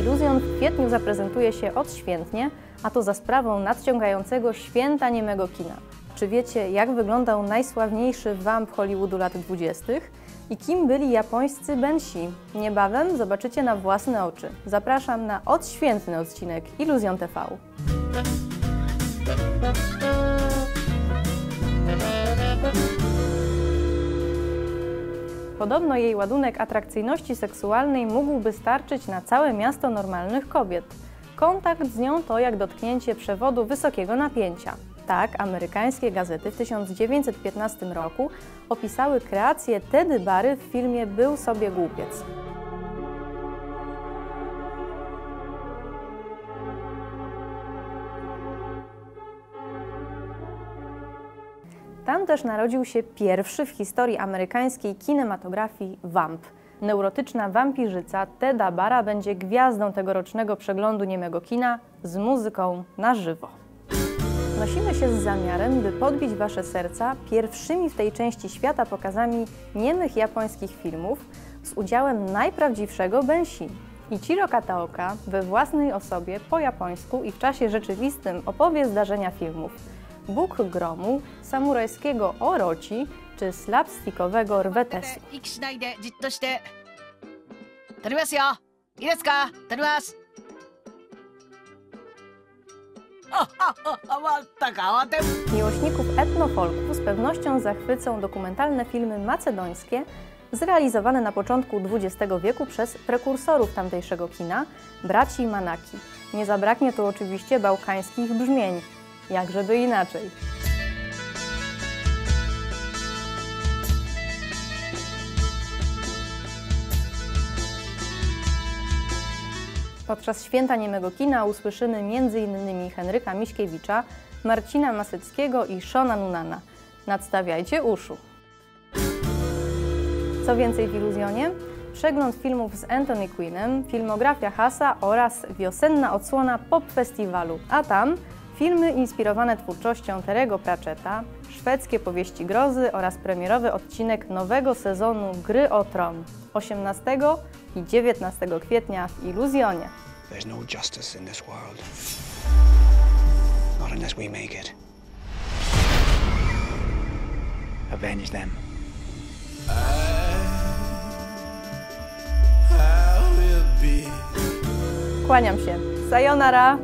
Iluzjon w kwietniu zaprezentuje się odświętnie, a to za sprawą nadciągającego święta niemego kina. Czy wiecie, jak wyglądał najsławniejszy vamp Hollywoodu lat 20. i kim byli japońscy Bensi? Niebawem zobaczycie na własne oczy. Zapraszam na odświętny odcinek Iluzjon TV. Podobno jej ładunek atrakcyjności seksualnej mógłby starczyć na całe miasto normalnych kobiet. Kontakt z nią to jak dotknięcie przewodu wysokiego napięcia. Tak, amerykańskie gazety w 1915 roku opisały kreację Tedy Bary w filmie Był sobie głupiec. Tam też narodził się pierwszy w historii amerykańskiej kinematografii vamp. Neurotyczna wampirzyca Teda Bara będzie gwiazdą tegorocznego przeglądu niemego kina z muzyką na żywo. Nosimy się z zamiarem, by podbić Wasze serca pierwszymi w tej części świata pokazami niemych japońskich filmów z udziałem najprawdziwszego Benshi. Ichiro Kataoka we własnej osobie po japońsku i w czasie rzeczywistym opowie zdarzenia filmów. Bóg Gromu, samurajskiego oroci czy slapstickowego Rwetesu. Miłośników etnofolku z pewnością zachwycą dokumentalne filmy macedońskie zrealizowane na początku XX wieku przez prekursorów tamtejszego kina, braci Manaki. Nie zabraknie tu oczywiście bałkańskich brzmień, jakżeby inaczej. Podczas święta niemego kina usłyszymy m.in. Henryka Miśkiewicza, Marcina Masyckiego i Shona Nunana. Nadstawiajcie uszu. Co więcej w Iluzjonie? Przegląd filmów z Anthony Quinnem, filmografia Hasa oraz wiosenna odsłona pop festiwalu. A tam filmy inspirowane twórczością Terego Pratchetta, szwedzkie powieści grozy oraz premierowy odcinek nowego sezonu Gry o Tron 18 i 19 kwietnia w Iluzjonie. There's no justice in this world. Not unless we make it. Avenge them. Kłaniam się. Sayonara!